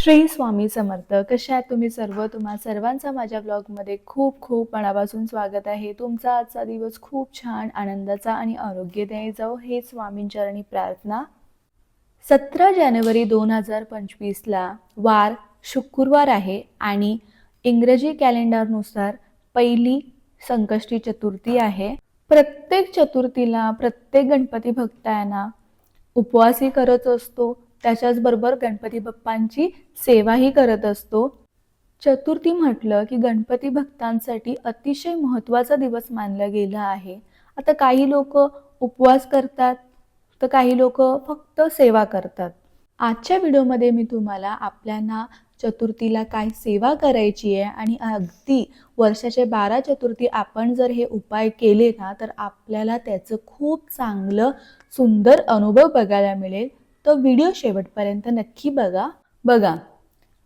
श्री स्वामी समर्थ कशा आहात तुम्ही सर्व? तुम्हा सर्वांचा माझ्या ब्लॉगमध्ये खूप खूप मनापासून स्वागत आहे. तुमचा आजचा दिवस खूप छान आनंदाचा आणि आरोग्यदायी जाऊ हे स्वामींचरणी प्रार्थना. सतरा जानेवारी दोन हजार पंचवीसला वार शुक्रवार आहे आणि इंग्रजी कॅलेंडरनुसार पहिली संकष्टी चतुर्थी आहे. प्रत्येक चतुर्थीला प्रत्येक गणपती भक्तांना उपवासही करत असतो. त्याच्याचबरोबर गणपती बाप्पांची सेवाही करत असतो. चतुर्थी म्हटलं की गणपती भक्तांसाठी अतिशय महत्त्वाचा दिवस मानला गेला आहे. आता काही लोक उपवास करतात तर काही लोक फक्त सेवा करतात. आजच्या व्हिडिओमध्ये मी तुम्हाला आपल्याला चतुर्थीला काय सेवा करायची आहे आणि अगदी वर्षाचे बारा चतुर्थी आपण जर हे उपाय केले ना तर आपल्याला त्याचं खूप चांगलं सुंदर अनुभव बघायला मिळेल. तर व्हिडिओ शेवटपर्यंत नक्की बघा. बघा.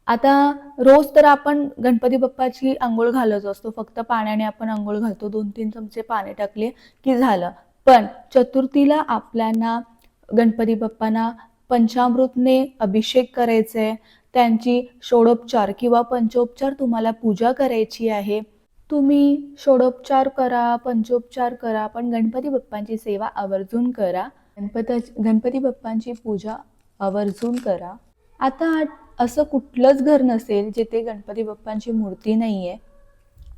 आता रोज तर आपण गणपती बाप्पाची आंघोळ घालत असतो. फक्त पाण्याने आपण आंघोळ घालतो. दोन तीन चमचे पाणी टाकले की झालं. पण चतुर्थीला आपल्याला गणपती बाप्पांना पंचामृतने अभिषेक करायचे त्यांची षोडोपचार किंवा पंचोपचार तुम्हाला पूजा करायची आहे. तुम्ही षोडोपचार करा पंचोपचार करा पण गणपती बाप्पांची सेवा आवर्जून करा. गणपती गणपती बाप्पांची पूजा आवर्जून करा. आता असं कुठलंच घर नसेल जिथे गणपती बाप्पांची मूर्ती नाही आहे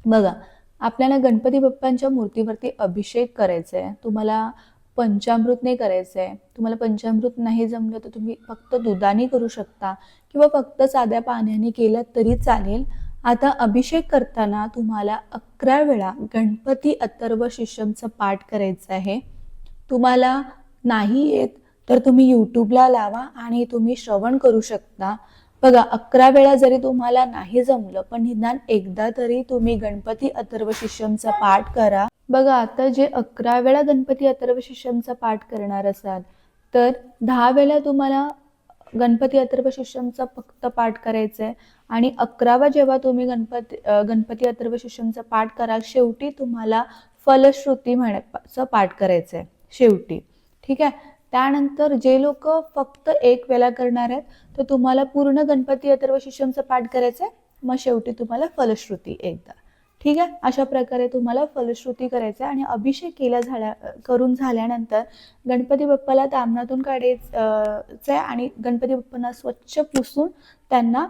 बघा आपल्याला गणपती बाप्पांच्या मूर्तीवरती अभिषेक करायचा आहे तुम्हाला पंचामृतने करायचं आहे तुम्हाला पंचामृत नाही जमलं तर तुम्ही फक्त दुधाने करू शकता किंवा फक्त साध्या पाण्याने केलं तरी चालेल. आता अभिषेक करताना तुम्हाला अकरा वेळा गणपती अथर्व शिष्यमचं पाठ करायचं आहे. तुम्हाला नाही येत तर तुम्ही यूट्यूबला लावा आणि तुम्ही श्रवण करू शकता. बघा अकरा वेळा जरी तुम्हाला नाही जमलं पण निदान एकदा तरी तुम्ही गणपती अथर्व शिष्यमचा पाठ करा. बघा आता जे अकरा वेळा गणपती अथर्व शिष्यमचा पाठ करणार असाल तर दहा वेळा तुम्हाला गणपती अथर्व शिष्यमचा फक्त पाठ करायचा आहे आणि अकरावा जेव्हा तुम्ही गणपती गणपती अथर्व शिष्यमचा पाठ कराल शेवटी तुम्हाला फलश्रुती म्हणायचं पाठ करायचं आहे शेवटी. ठीक आहे? त्यानंतर जे लोक फक्त एक वेळा करणार आहेत तर तुम्हाला पूर्ण गणपती अथर्वशिष्यमचं पाठ करायचं आहे. मग शेवटी तुम्हाला फलश्रुती एकदा. ठीक आहे? अशा प्रकारे तुम्हाला फलश्रुती करायचं आहे आणि अभिषेक केला झाल्या करून झाल्यानंतर गणपती बाप्पाला तामणातून काढायचं आहे आणि गणपती बाप्पांना स्वच्छ पुसून त्यांना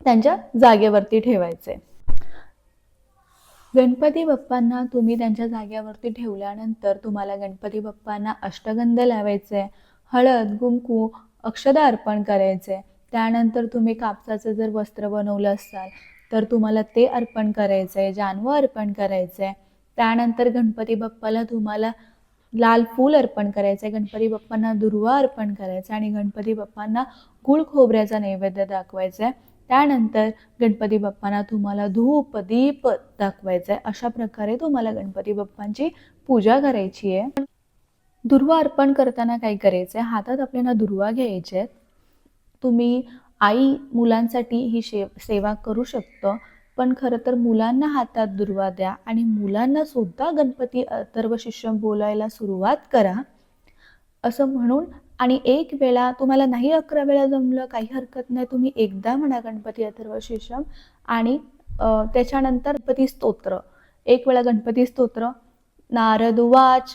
त्यांच्या जागेवरती ठेवायचे गणपती बाप्पांना तुम्ही त्यांच्या जाग्यावरती ठेवल्यानंतर तुम्हाला गणपती बाप्पांना अष्टगंध लावायचे हळद कुंकू अक्षदा अर्पण करायचे. त्यानंतर तुम्ही कापसाचं जर वस्त्र बनवलं असाल तर तुम्हाला ते अर्पण करायचं आहे जानवं अर्पण करायचं. आहे त्यानंतर गणपती बाप्पाला तुम्हाला लाल फूल अर्पण करायचं आहे गणपती बाप्पांना दुर्वा अर्पण करायचं आणि गणपती बाप्पांना गुळ खोबऱ्याचा नैवेद्य दाखवायचा. आहे त्यानंतर गणपती बाप्पांना तुम्हाला धूप दीप दाखवायचा आहे अशा प्रकारे तुम्हाला गणपती बाप्पांची पूजा करायची आहे. दुर्वा अर्पण करताना काय करायचं आहे हातात आपल्याला दुर्वा घ्यायचे आहेत तुम्ही आई मुलांसाठी ही शे सेवा करू शकतो. पण खरं तर मुलांना हातात दुर्वा द्या आणि मुलांना सुद्धा गणपती अथर्व शिष्य बोलायला सुरुवात करा. असं म्हणून आणि एक वेळा तुम्हाला नाही अकरा वेळा जमलं काही हरकत नाही. तुम्ही एकदा म्हणा गणपती अथर्व शिष्यम आणि त्याच्यानंतर गणपती स्तोत्र. एक वेळा गणपती स्तोत्र. नारद उवाच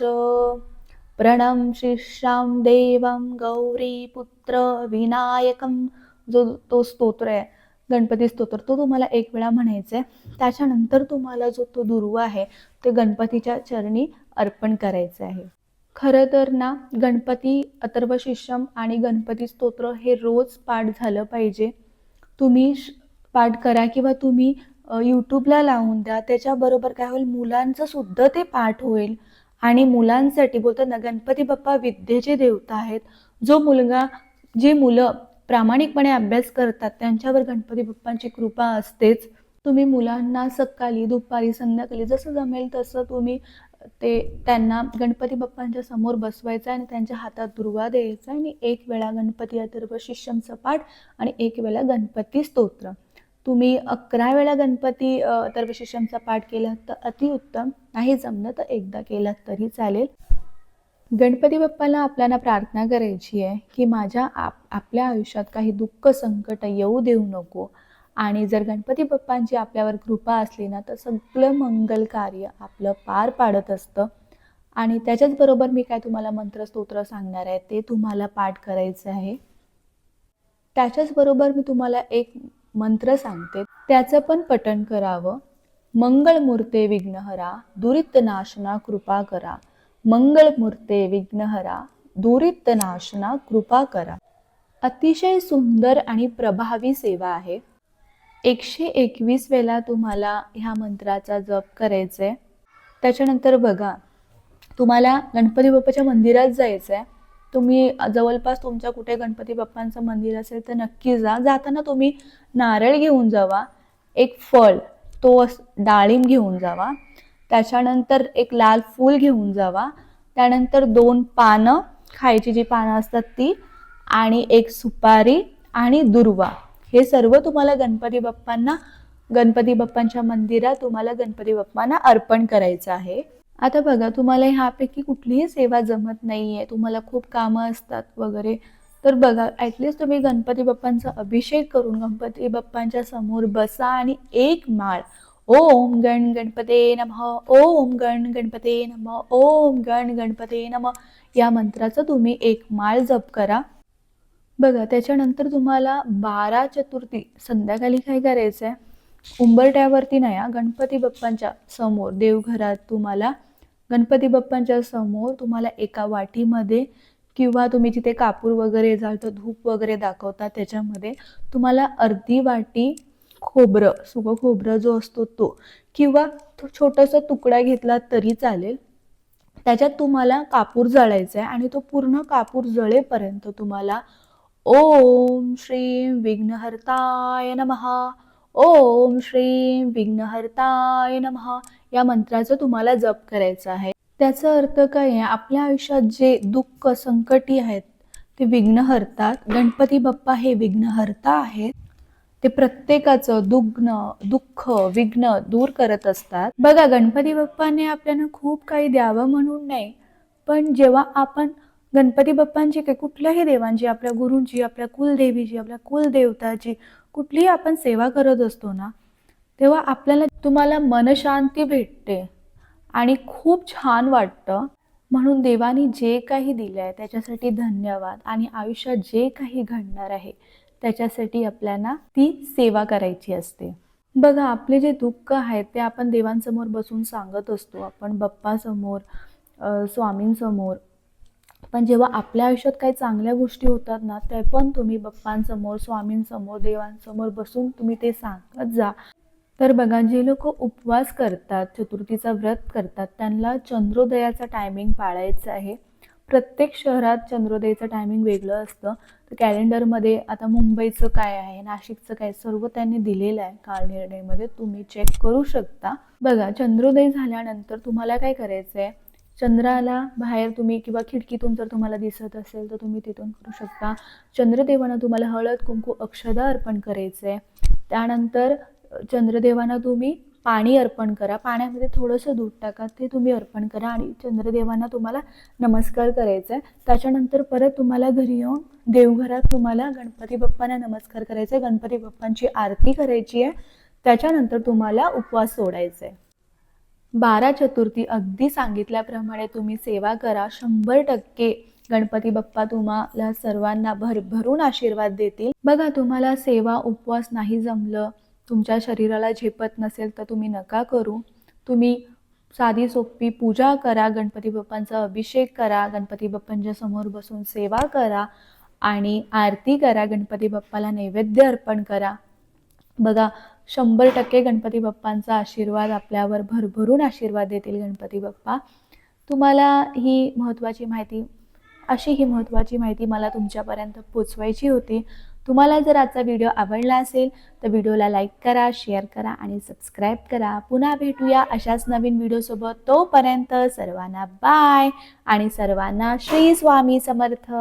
प्रणम देवम देवं गौरीपुत्र विनायकं. जो तो स्तोत्र आहे गणपती स्तोत्र तो तुम्हाला एक वेळा म्हणायचा आहे त्याच्यानंतर तुम्हाला जो तो दुर्वा आहे ते गणपतीच्या चरणी अर्पण करायचं आहे खरं तर ना गणपती अथर्व शिष्यम आणि गणपती स्तोत्र हे रोज पाठ झालं पाहिजे. तुम्ही पाठ करा किंवा तुम्ही यूट्यूबला लावून द्या. त्याच्याबरोबर काय होईल मुलांचं सुद्धा ते पाठ होईल. आणि मुलांसाठी बोलतात ना गणपती बाप्पा विद्येचे देवता आहेत. जो मुलगा जे मुलं प्रामाणिकपणे अभ्यास करतात त्यांच्यावर गणपती बाप्पांची कृपा असतेच. तुम्ही मुलांना सकाळी दुपारी संध्याकाळी जसं जमेल तसं तुम्ही ते त्यांना गणपती बाप्पांच्या समोर बसवायचं आणि त्यांच्या हातात दुर्वा द्यायचा आणि एक वेळा गणपती अथर्व शिष्यमचं पाठ आणि एक वेळा गणपती स्तोत्र. तुम्ही अकरा वेळा गणपती अ, अथर्व शिष्यमचा पाठ केला तर अतिउत्तम नाही जमलं तर एकदा केलात तरी चालेल. गणपती बाप्पाला आपल्याला प्रार्थना करायची आहे की माझ्या आप आपल्या आयुष्यात काही दुःख संकट येऊ देऊ नको. आणि जर गणपती बाप्पांची आपल्यावर कृपा असली ना तर सगळं मंगल कार्य आपलं पार पाडत असतं. आणि त्याच्याचबरोबर मी काय तुम्हाला मंत्रस्तोत्र सांगणार आहे ते तुम्हाला पाठ करायचं आहे. त्याच्याचबरोबर मी तुम्हाला एक मंत्र सांगते. त्याचं पण पठण करावं. मंगळमूर्ते विघ्नहरा दुरित नाशना कृपा करा. मंगळमूर्ते विघ्नहरा दुरित नाशना कृपा करा. अतिशय सुंदर आणि प्रभावी सेवा आहे. एकशे एकवीस वेळा तुम्हाला ह्या मंत्राचा जप करायचा आहे त्याच्यानंतर बघा तुम्हाला गणपती बाप्पाच्या मंदिरात जायचं आहे तुम्ही जवळपास तुमच्या कुठे गणपती बाप्पांचं मंदिर असेल तर नक्की जा. जाताना तुम्ही नारळ घेऊन जावा एक फळ तो अस- डाळिंब घेऊन जावा. त्याच्यानंतर एक लाल फूल घेऊन जावा. त्यानंतर दोन पानं खायची जी पानं असतात ती आणि एक सुपारी आणि दुर्वा. हे सर्व तुम्हाला गणपती बाप्पांना गणपती बाप्पांच्या मंदिरात तुम्हाला गणपती बाप्पांना अर्पण करायचं आहे. आता बघा तुम्हाला ह्यापैकी कुठलीही सेवा जमत नाही आहे तुम्हाला खूप कामं असतात वगैरे. तर बघा ॲटलिस्ट तुम्ही गणपती बाप्पांचा अभिषेक करून गणपती बाप्पांच्या समोर बसा आणि एक माळ ओम गण गणपते नमः ओम गण गणपते नमः ओम गण गणपते नम या मंत्राचं तुम्ही एक माळ जप करा. बघा त्याच्यानंतर तुम्हाला बारा चतुर्थी संध्याकाळी काय करायचं आहे उंबरट्यावरती नाही हा, गणपती बाप्पांच्या समोर देवघरात तुम्हाला गणपती बाप्पांच्या समोर तुम्हाला एका वाटीमध्ये किंवा तुम्ही जिथे कापूर वगैरे जाळतो धूप वगैरे दाखवता त्याच्यामध्ये तुम्हाला अर्धी वाटी खोबरं सुकं खोबरं जो असतो तो किंवा तो छोटासा तुकडा घेतला तरी चालेल. त्याच्यात तुम्हाला कापूर जळायचा आहे आणि तो पूर्ण कापूर जळेपर्यंत तुम्हाला ओम श्रीं विघ्नहर्ताय नमहा ओम श्रीं विघ्नहर्ताय नमः. या मंत्राचं तुम्हाला जप करायचं आहे. त्याचा अर्थ काय आहे? आपल्या आयुष्यात जे दुःख संकटी आहेत ते विघ्नहरतात. गणपती बाप्पा हे विघ्नहर्ता आहेत. ते प्रत्येकाचं दुग्न दुःख विघ्न दूर करत असतात. बघा गणपती बाप्पाने आपल्याला खूप काही द्यावं म्हणून नाही पण जेव्हा आपण गणपती बाप्पांची काही कुठल्याही देवांची आपल्या गुरूंची आपल्या कुलदेवीची आपल्या कुलदेवताची कुठलीही आपण सेवा करत असतो ना तेव्हा आपल्याला तुम्हाला मनशांती भेटते आणि खूप छान वाटतं. म्हणून देवानी जे काही दिलं आहे त्याच्यासाठी धन्यवाद आणि आयुष्यात जे काही घडणार आहे त्याच्यासाठी आपल्याला ती सेवा करायची असते. बघा आपले जे दुःख आहेत ते आपण देवांसमोर बसून सांगत असतो. आपण बाप्पासमोर स्वामींसमोर पण जेव्हा आपल्या आयुष्यात काही चांगल्या गोष्टी होतात ना ते पण तुम्ही बाप्पांसमोर स्वामींसमोर देवांसमोर बसून तुम्ही ते सांगत जा. तर बघा जे लोक उपवास करतात चतुर्थीचा व्रत करतात त्यांना चंद्रोदयाचा टायमिंग पाळायचं आहे. प्रत्येक शहरात चंद्रोदयाचं टायमिंग वेगळं असतं. तर कॅलेंडरमध्ये आता मुंबईचं काय आहे नाशिकचं काय सर्व त्यांनी दिलेलं आहे काळ निर्णयमध्ये तुम्ही चेक करू शकता. बघा चंद्रोदय झाल्यानंतर तुम्हाला काय करायचं आहे चंद्राला बाहेर तुम्ही किंवा खिडकीतून जर तुम्हाला दिसत असेल तर तुम्ही तिथून करू शकता. चंद्रदेवांना तुम्हाला हळद कुंकू अक्षदा अर्पण करायचं आहे त्यानंतर चंद्रदेवांना तुम्ही पाणी अर्पण करा. पाण्यामध्ये थोडंसं दूध टाका ते तुम्ही अर्पण करा आणि चंद्रदेवांना तुम्हाला नमस्कार करायचा आहे त्याच्यानंतर परत तुम्हाला घरी येऊन देवघरात तुम्हाला गणपती बाप्पांना नमस्कार करायचा आहे गणपती बाप्पांची आरती करायची आहे. त्याच्यानंतर तुम्हाला उपवास सोडायचा आहे बारा चतुर्थी अगदी सांगितल्याप्रमाणे तुम्ही सेवा करा. शंभर टक्के गणपती बाप्पा तुम्हाला सर्वांना भरभरून आशीर्वाद देतील. बघा तुम्हाला सेवा उपवास नाही जमलं तुमच्या शरीराला झेपत नसेल तर तुम्ही नका करू. तुम्ही साधी सोपी पूजा करा गणपती बाप्पांचा अभिषेक करा गणपती बाप्पांच्या समोर बसून सेवा करा आणि आरती करा गणपती बाप्पाला नैवेद्य अर्पण करा. बघा शंभर टक्के गणपती बाप्पांचा आशीर्वाद आपल्यावर भरभरून आशीर्वाद देतील गणपती बाप्पा. तुम्हाला ही महत्त्वाची माहिती अशी ही महत्त्वाची माहिती मला तुमच्यापर्यंत पोचवायची होती. तुम्हाला जर आजचा व्हिडिओ आवडला असेल तर व्हिडिओला लाईक करा शेअर करा आणि सबस्क्राईब करा. पुन्हा भेटूया अशाच नवीन व्हिडिओसोबत. तोपर्यंत सर्वांना बाय आणि सर्वांना श्री स्वामी समर्थ.